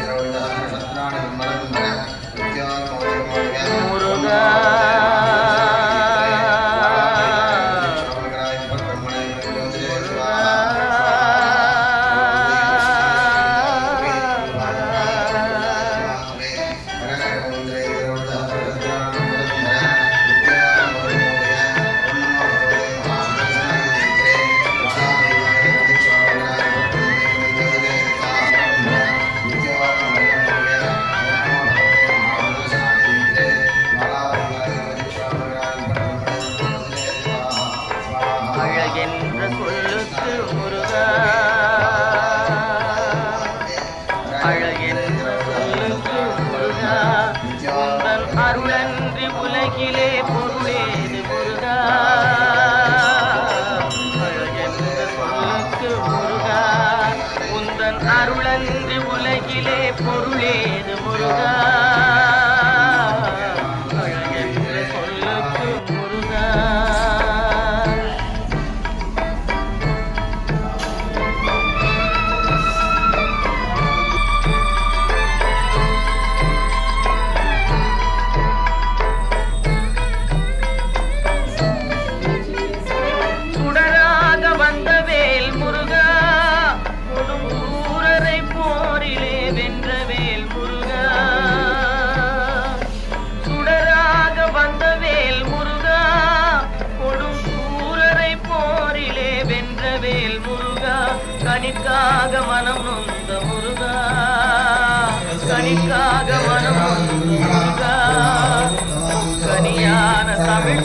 முருகா என்ற சொல்லுக்கு முருகா அழகென்ற சொல்லுக்கு முருகா உந்தன் அருளன்றி உலகிலே பொருளேது முருகா அழகென்ற சொல்லுக்கு முருகா உந்தன் அருளன்றி உலகிலே பொருளேது முருகா. கனிக்காக மனம் நொந்த முருகா. கனிக்காக மனம் முருகா. கனியான தமிழ்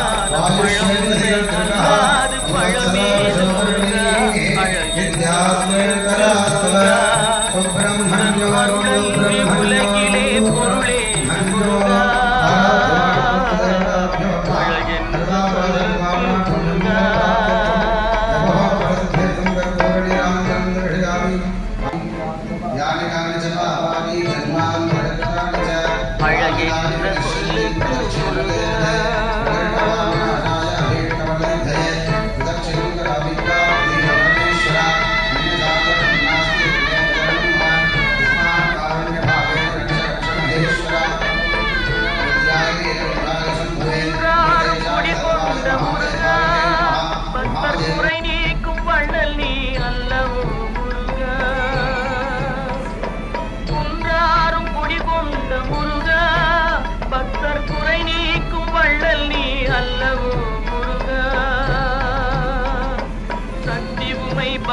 दीर्घावि यानि कानि च पापानि जन्मान् भरतराणि च